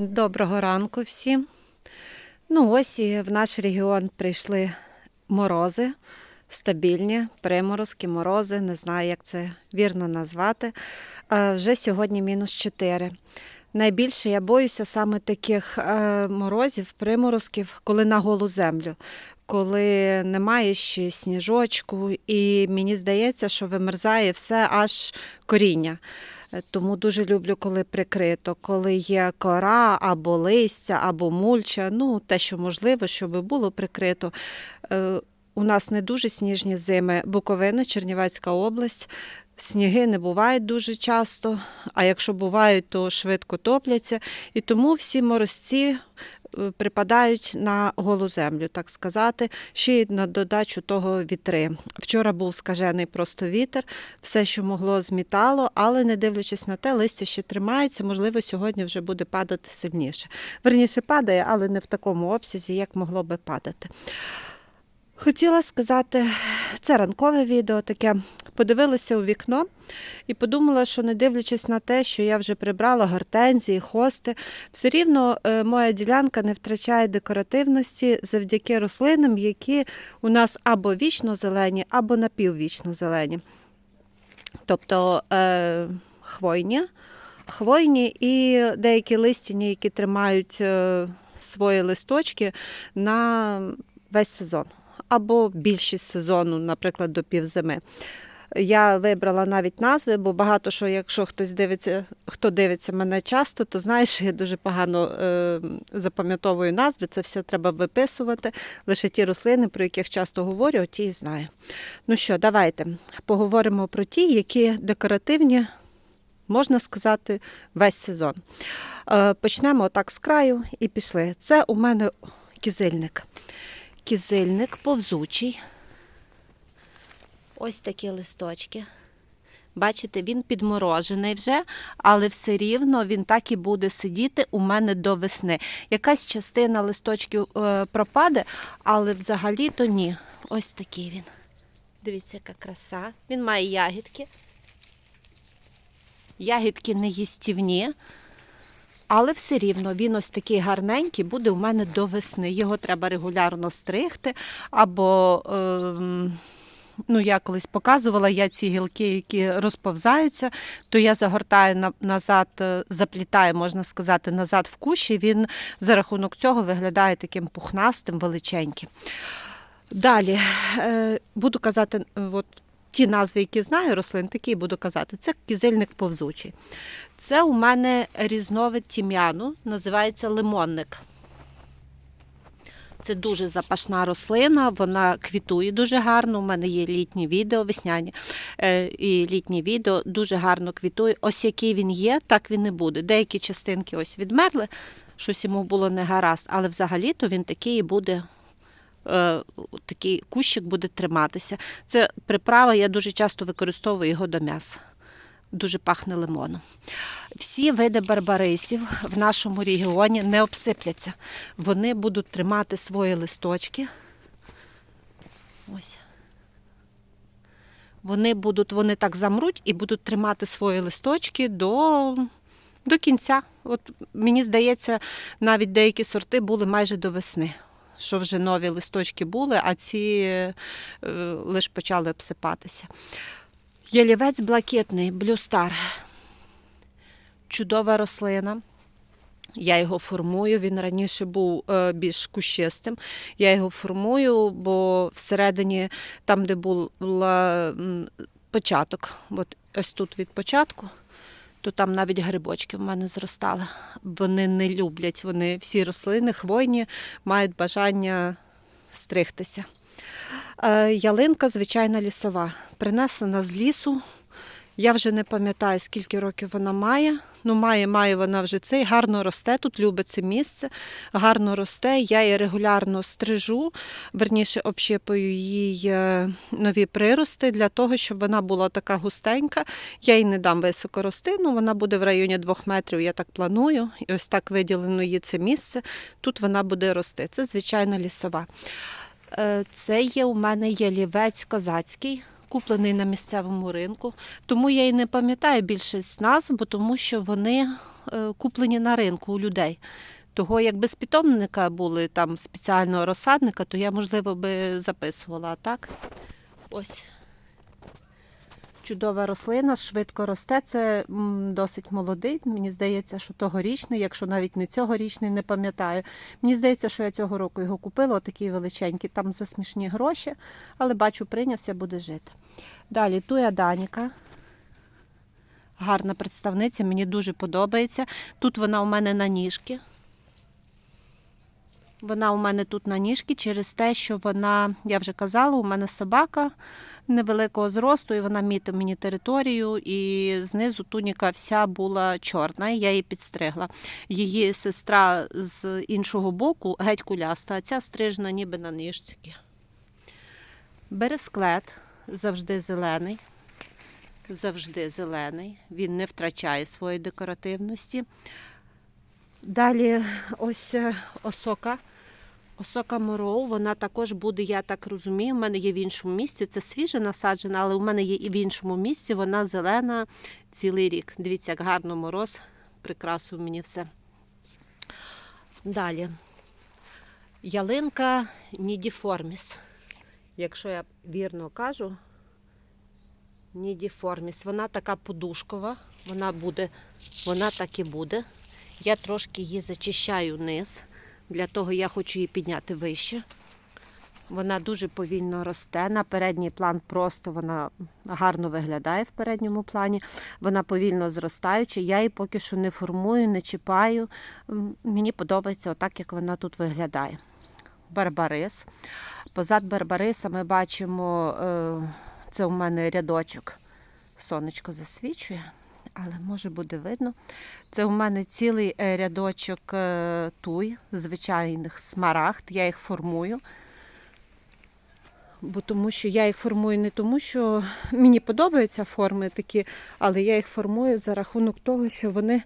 Доброго ранку всім. Ну, ось і в наш регіон прийшли морози, стабільні, приморозки, морози, не знаю, як це вірно назвати. Вже сьогодні мінус 4. Найбільше я боюся саме таких е, морозів, приморозків, коли на голу землю, коли немає ще сніжочку, і мені здається, що вимерзає все аж коріння. Е, Тому дуже люблю, коли прикрито, коли є кора або листя, або мульча. Ну, те, що можливо, щоб було прикрито. Е, У нас не дуже сніжні зими. Буковина, Чернівецька область. Сніги не бувають дуже часто, а якщо бувають, то швидко топляться. І тому всі морозці е, припадають на голу землю, так сказати, ще й на додачу того вітри. Вчора був скажений просто вітер, все, що могло, змітало, але не дивлячись на те, листя ще тримається, можливо, сьогодні вже буде падати сильніше. Верніше падає, але не в такому обсязі, як могло би падати. Хотіла сказати, це ранкове відео таке. Подивилася у вікно і подумала, що не дивлячись на те, що я вже прибрала гортензії, хости, все рівно е, моя ділянка не втрачає декоративності завдяки рослинам, які у нас або вічно зелені, або напіввічно зелені. Тобто е, хвойні, хвойні і деякі листяні, які тримають е, свої листочки на весь сезон або більшість сезону, наприклад, до півзими. Я вибрала навіть назви, бо багато що, якщо хтось дивиться, хто дивиться мене часто, то знає, що я дуже погано е, запам'ятовую назви. Це все треба виписувати. Лише ті рослини, про яких часто говорю, ті і знаю. Ну що, давайте поговоримо про ті, які декоративні, можна сказати, весь сезон. Е, почнемо отак з краю і пішли. Це у мене кізильник. Кізильник повзучий. Ось такі листочки. Бачите, він підморожений вже, але все рівно він так і буде сидіти у мене до весни. Якась частина листочків е, пропаде, але взагалі-то ні. Ось такий він. Дивіться, яка краса. Він має ягідки. Ягідки не їстівні, але все рівно він ось такий гарненький буде у мене до весни. Його треба регулярно стригти або. Е, Ну, я колись показувала, я ці гілки, які розповзаються, то я загортаю на- назад, е, заплітаю, можна сказати, назад в кущі. Він за рахунок цього виглядає таким пухнастим, величеньким. Далі е, буду казати, от ті назви, які знаю, рослин, такі буду казати. Це кізильник повзучий. Це у мене різновид тім'яну, називається лимонник. Це дуже запашна рослина, вона квітує дуже гарно. У мене є літні відео, весняні е, і літні відео дуже гарно квітує. Ось який він є, так він і буде. Деякі частинки ось відмерли, щось йому було не гаразд, але взагалі-то він такий і буде. Е, Такий кущик буде триматися. Це приправа, я дуже часто використовую його до м'яса. Дуже пахне лимоном. Всі види барбарисів в нашому регіоні не обсипляться. Вони будуть тримати свої листочки. Ось. Вони будуть, вони так замруть і будуть тримати свої листочки до, до кінця. От мені здається, навіть деякі сорти були майже до весни. Що вже нові листочки були, а ці е, лише почали обсипатися. Ялівець блакитний, блюстар. Чудова рослина. Я його формую. Він раніше був е, більш кущистим. Я його формую, бо всередині, там, де був початок, от ось тут від початку, то там навіть грибочки в мене зростали. Вони не люблять. Вони всі рослини, хвойні, мають бажання стригтися. Е, Ялинка звичайна лісова, принесена з лісу. Я вже не пам'ятаю, скільки років вона має. Ну, має, має вона вже цей, гарно росте, тут любить це місце, гарно росте. Я її регулярно стрижу, верніше общипую їй е, нові прирости для того, щоб вона була така густенька. Я їй не дам високо рости, ну вона буде в районі двох метрів, я так планую. І ось так виділено їй це місце. Тут вона буде рости. Це звичайна лісова. Е, Це є у мене ялівець козацький. Куплений на місцевому ринку. Тому я і не пам'ятаю більшість назв, бо тому що вони е, куплені на ринку у людей. Того, якби з питомника були там спеціального розсадника, то я, можливо, би записувала. Так, ось чудова рослина, швидко росте. Це досить молодий. Мені здається, що тогорічний, якщо навіть не цьогорічний, не пам'ятаю. Мені здається, що я цього року його купила, отакий величенький, там за смішні гроші, але бачу, прийнявся, буде жити. Далі туя Даніка. Гарна представниця, мені дуже подобається. Тут вона у мене на ніжки. Вона у мене тут на ніжки через те, що вона, я вже казала, у мене собака невеликого зросту, і вона мітить мені територію, і знизу туніка вся була чорна, і я її підстригла. Її сестра з іншого боку геть куляста, а ця стрижена ніби на ніжці. Бересклет завжди зелений. Завжди зелений, він не втрачає своєї декоративності. Далі ось е, осока. Осока Мороу, вона також буде, я так розумію, в мене є в іншому місці. Це свіже насаджена, але у мене є і в іншому місці. Вона зелена цілий рік. Дивіться, як гарно мороз прикрасив мені все. Далі. Ялинка Нідіформіс. Якщо я вірно кажу, Нідіформіс. Вона така подушкова, вона буде, вона так і буде. Я трошки її зачищаю низ. Для того я хочу її підняти вище. Вона дуже повільно росте. На передній план просто вона гарно виглядає в передньому плані. Вона повільно зростаюча. Я її поки що не формую, не чіпаю. Мені подобається отак, як вона тут виглядає. Барбарис. Позад Барбариса ми бачимо, е, це у мене рядочок. Сонечко засвічує, але може буде видно. Це у мене цілий е, рядочок е, туй, звичайних смарагд. Я їх формую. Бо тому що я їх формую не тому, що мені подобаються форми такі, але я їх формую за рахунок того, що вони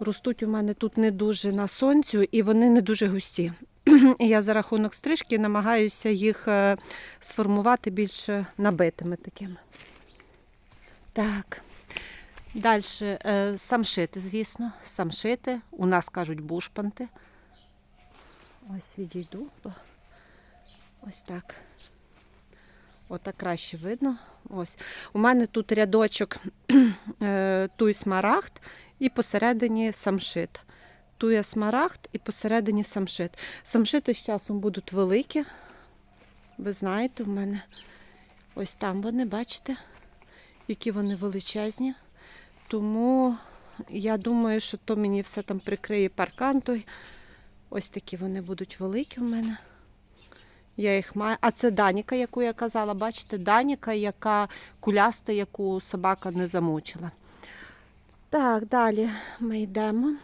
ростуть у мене тут не дуже на сонцю і вони не дуже густі. Я за рахунок стрижки намагаюся їх е, сформувати більш набитими такими. Так. Далі самшити, звісно. Самшити. У нас кажуть бушпанти. Ось відійду. Ось так. Отак краще видно. Ось. У мене тут рядочок е, туй смарагд і посередині самшит. Туя смарагд і посередині самшит. Самшити з часом будуть великі. Ви знаєте, в мене ось там вони, бачите, які вони величезні. Тому я думаю, що то мені все там прикриє паркан. Той. Ось такі вони будуть великі в мене. Я їх маю. А це Даніка, яку я казала. Бачите, Даніка, яка куляста, яку собака не замучила. Так, далі ми йдемо.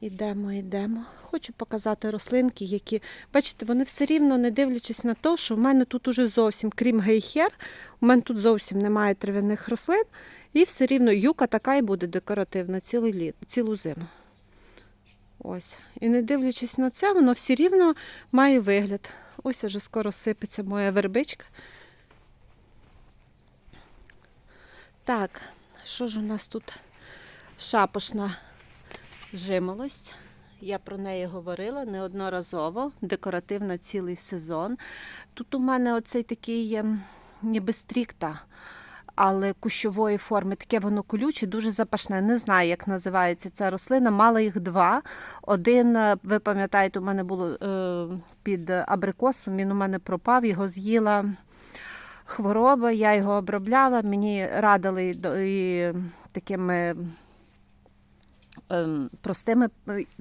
Йдемо, йдемо. Хочу показати рослинки, які, бачите, вони все рівно, не дивлячись на те, що в мене тут уже зовсім, крім гейхер, у мене тут зовсім немає трав'яних рослин. І все рівно юка така і буде декоративна цілий літ, цілу зиму. Ось. І не дивлячись на це, воно все рівно має вигляд. Ось уже скоро сипеться моя вербичка. Так, що ж у нас тут? Шапошна жимолость. Я про неї говорила неодноразово, декоративна цілий сезон. Тут у мене оцей такий ем, ніби стрікта, але кущової форми, таке воно колюче, дуже запашне. Не знаю, як називається ця рослина. Мала їх два. Один, е, ви пам'ятаєте, у мене було е, під абрикосом, він у мене пропав, його з'їла хвороба, я його обробляла, мені радили і такими ем, простими.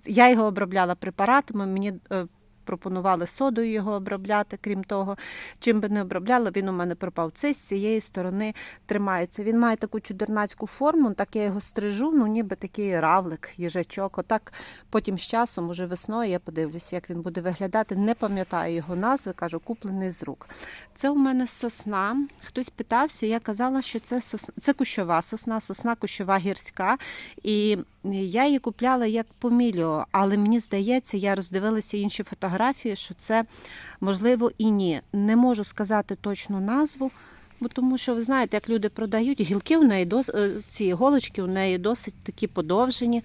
Я його обробляла препаратами, мені е, пропонували содою його обробляти, крім того. Чим би не обробляла, він у мене пропав. Це з цієї сторони тримається. Він має таку чудернацьку форму, так я його стрижу, ну ніби такий равлик, їжачок. Отак потім з часом, уже весною, я подивлюся, як він буде виглядати. Не пам'ятаю його назви, кажу, куплений з рук. Це у мене сосна. Хтось питався, я казала, що це сосна. Це кущова сосна, сосна кущова гірська. І я її купляла як поміліо, але мені здається, я роздивилася інші фотографії. Фотографії, що це можливо і ні. Не можу сказати точну назву, бо тому що ви знаєте, як люди продають, гілки у неї дос... е, ці голочки у неї досить такі подовжені.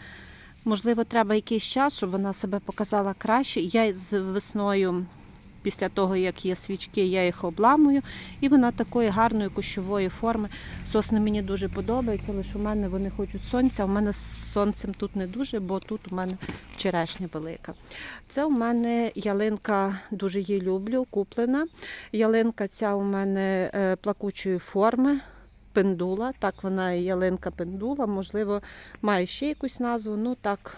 Можливо, треба якийсь час, щоб вона себе показала краще. Я з весною, після того, як є свічки, я їх обламую, і вона такої гарної кущової форми. Сосни мені дуже подобаються, лише у мене вони хочуть сонця. У мене з сонцем тут не дуже, бо тут у мене черешня велика. Це у мене ялинка, дуже її люблю, куплена. Ялинка ця у мене е, плакучої форми. Пендула, так вона ялинка пендула, можливо, має ще якусь назву. Ну так,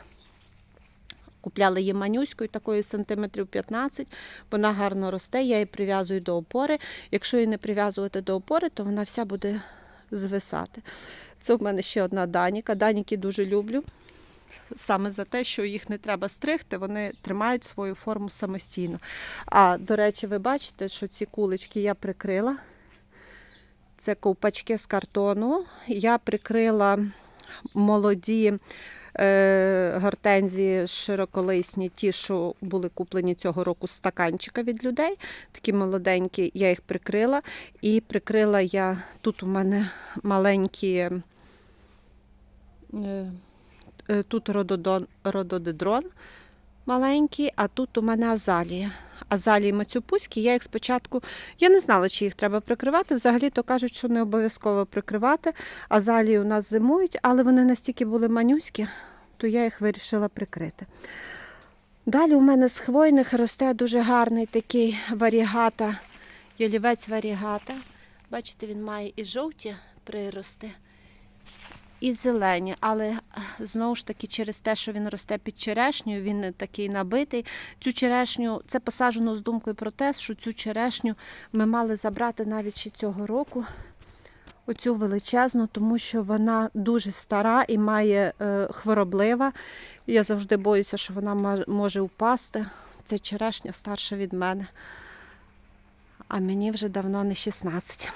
купляли її манюською, такою сантиметрів 15. Вона гарно росте, я її прив'язую до опори. Якщо її не прив'язувати до опори, то вона вся буде звисати. Це в мене ще одна даніка. Даніки дуже люблю. Саме за те, що їх не треба стригти, вони тримають свою форму самостійно. А до речі, ви бачите, що ці кулички я прикрила. Це ковпачки з картону. Я прикрила молоді гортензії широколисні, ті, що були куплені цього року стаканчика від людей. Такі молоденькі, я їх прикрила. І прикрила я тут у мене маленькі. Е, е, тут рододон, рододендрон маленький, а тут у мене азалія. Азалії мацюпуські, я їх спочатку, я не знала, чи їх треба прикривати. Взагалі то кажуть, що не обов'язково прикривати. Азалії у нас зимують, але вони настільки були манюські, то я їх вирішила прикрити. Далі у мене з хвойних росте дуже гарний такий варігата, ялівець варігата. Бачите, він має і жовті прирости, і зелені, але е, знову ж таки через те, що він росте під черешнею, він такий набитий. Цю черешню це посаджено з думкою про те, що цю черешню ми мали забрати навіть ще цього року. Оцю величезну, тому що вона дуже стара і має е, хвороблива. Я завжди боюся, що вона може впасти. Це черешня старша від мене. А мені вже давно не 16.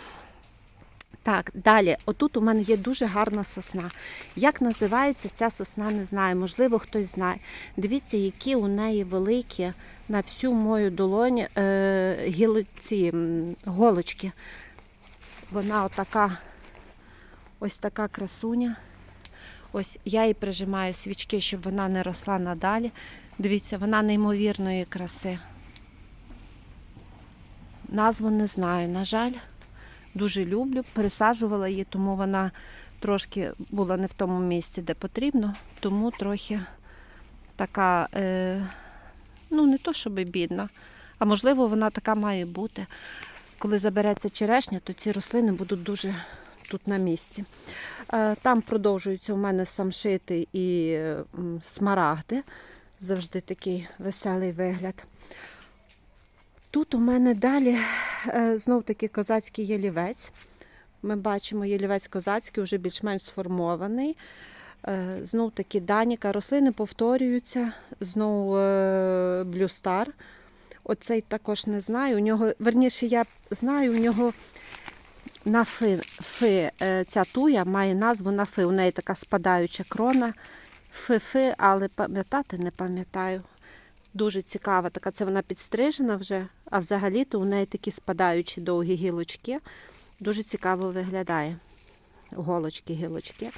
Так, далі, отут у мене є дуже гарна сосна. Як називається ця сосна, не знаю. Можливо, хтось знає. Дивіться, які у неї великі на всю мою долоню е, гіло- ці, голочки. Вона отака, ось така красуня. Ось я їй прижимаю свічки, щоб вона не росла надалі. Дивіться, вона неймовірної краси. Назву не знаю, на жаль дуже люблю. Пересаджувала її, тому вона трошки була не в тому місці, де потрібно, тому трохи така, е, ну не то щоб бідна, а можливо вона така має бути. Коли забереться черешня, то ці рослини будуть дуже тут на місці. Е, Там продовжуються у мене самшити і смарагди. Завжди такий веселий вигляд. Тут у мене далі знов таки козацький ялівець. Ми бачимо ялівець козацький, вже більш-менш сформований. Е, Знов таки даніка. Рослини повторюються. Знову е, блюстар. Оцей також не знаю. У нього, верніше, я знаю, у нього на фи, фи е, ця туя має назву на фи. У неї така спадаюча крона. Фи-фи, але пам'ятати не пам'ятаю. Дуже цікава, така це вона підстрижена вже, а взагалі-то у неї такі спадаючі довгі гілочки. Дуже цікаво виглядає. Голочки, гілочки.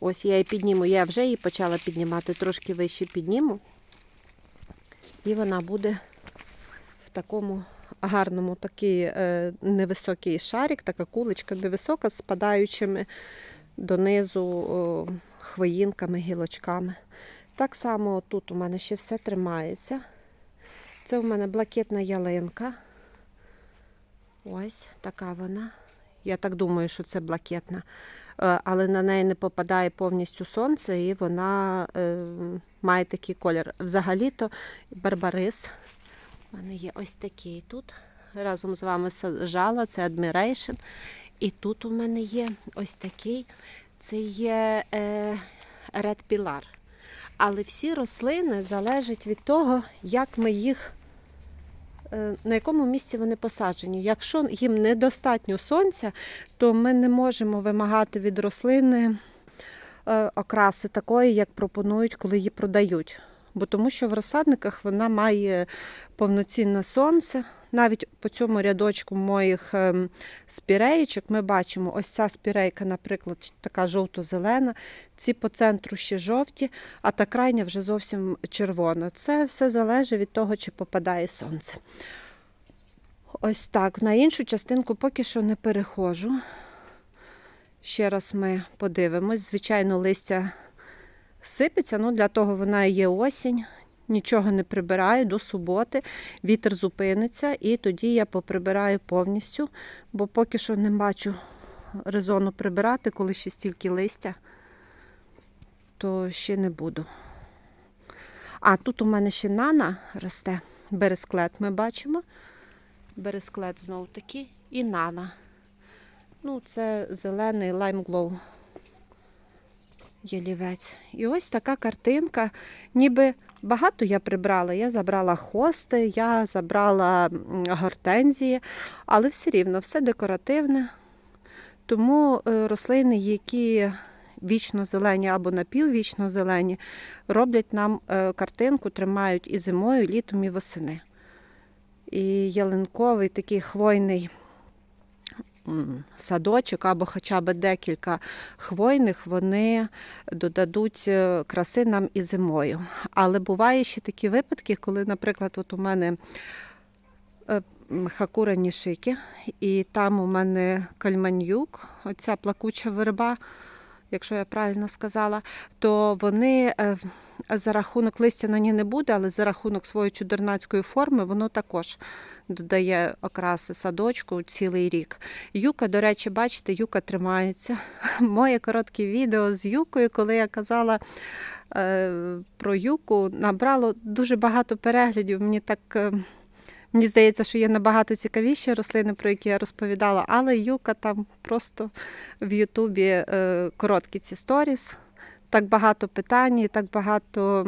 Ось я її підніму. Я вже її почала піднімати, трошки вище підніму. І вона буде в такому гарному такий е, невисокий шарик, така куличка невисока, з спадаючими донизу о, хвоїнками, гілочками. Так само тут у мене ще все тримається. Це у мене блакитна ялинка. Ось така вона. Я так думаю, що це блакитна. Е, Але на неї не попадає повністю сонце, і вона е, має такий колір. Взагалі-то барбарис. У мене є ось такий тут. Разом з вами саджала, це Admiration. І тут у мене є ось такий. Це є е, Red Pilar. Але всі рослини залежать від того, як ми їх, е, на якому місці вони посаджені. Якщо їм недостатньо сонця, то ми не можемо вимагати від рослини е, окраси такої, як пропонують, коли її продають. Бо тому що в розсадниках вона має повноцінне сонце. Навіть по цьому рядочку моїх ем, спіреєчок ми бачимо, ось ця спірейка, наприклад, така жовто-зелена, ці по центру ще жовті, а та крайня вже зовсім червона. Це все залежить від того, чи попадає сонце. Ось так. На іншу частинку поки що не переходжу. Ще раз ми подивимось. Звичайно, листя сипеться, ну для того вона є осінь. Нічого не прибираю до суботи, вітер зупиниться, і тоді я поприбираю повністю, бо поки що не бачу резону прибирати, коли ще стільки листя, то ще не буду. А тут у мене ще нана росте, бересклет ми бачимо. Бересклет знову таки і нана. Ну, це зелений лаймглоу ялівець. І ось така картинка. Ніби багато я прибрала. Я забрала хости, я забрала гортензії, але все рівно все декоративне. Тому е, рослини, які вічно зелені або напіввічно зелені, роблять нам е, картинку, тримають і зимою, і літом, і восени. І ялинковий такий хвойний садочок або хоча б декілька хвойних, вони додадуть е, краси нам і зимою. Але буває ще такі випадки, коли, наприклад, от у мене е, шики, хакура нішики, і там у мене кальманюк, оця плакуча верба. Якщо я правильно сказала, то вони е, за рахунок листя на ній не буде, але за рахунок своєї чудернацької форми воно також додає окраси садочку цілий рік. Юка, до речі, бачите, юка тримається. Моє коротке відео з юкою, коли я казала е, про юку, набрало дуже багато переглядів. Мені так. Мені здається, що є набагато цікавіші рослини, про які я розповідала, але юка там просто в Ютубі е, короткі ці сторіс. Так багато питань, так багато.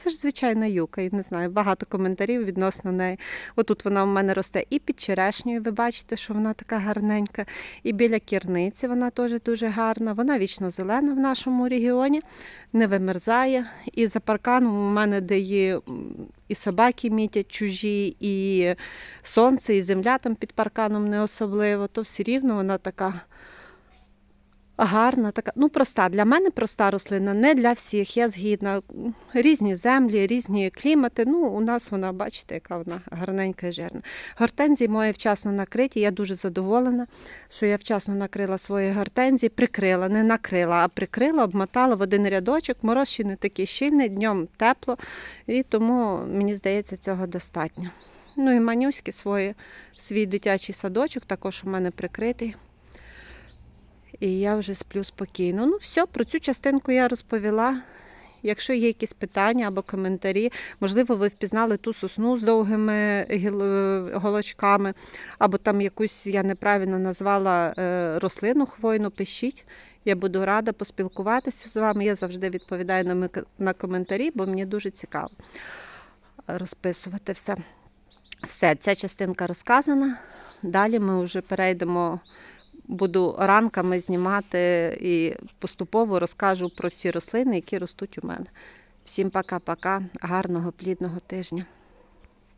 Це ж звичайна юка, і не знаю, багато коментарів відносно неї. Отут вона у мене росте і під черешнею, ви бачите, що вона така гарненька, і біля кірниці вона теж дуже гарна. Вона вічно зелена в нашому регіоні, не вимерзає. І за парканом у мене, де є і собаки мітять чужі, і сонце, і земля там під парканом не особливо, то все рівно вона така гарна, така, ну проста. Для мене проста рослина, не для всіх. Я згідна. Різні землі, різні клімати. Ну, у нас вона, бачите, яка вона гарненька і жирна. Гортензії мої вчасно накриті. Я дуже задоволена, що я вчасно накрила свої гортензії, прикрила, не накрила, а прикрила, обмотала в один рядочок. Мороз ще не такий щільний, днем тепло, і тому мені здається, цього достатньо. Ну і манюськи свої, свій дитячий садочок також у мене прикритий. І я вже сплю спокійно. Ну, все, про цю частинку я розповіла. Якщо є якісь питання або коментарі, можливо, ви впізнали ту сосну з довгими голочками, або там якусь я неправильно назвала е, рослину хвойну, пишіть. Я буду рада поспілкуватися з вами. Я завжди відповідаю на коментарі, бо мені дуже цікаво розписувати все. Все, ця частинка розказана. Далі ми вже перейдемо буду ранками знімати і поступово розкажу про всі рослини, які ростуть у мене. Всім пока-пока, гарного плідного тижня.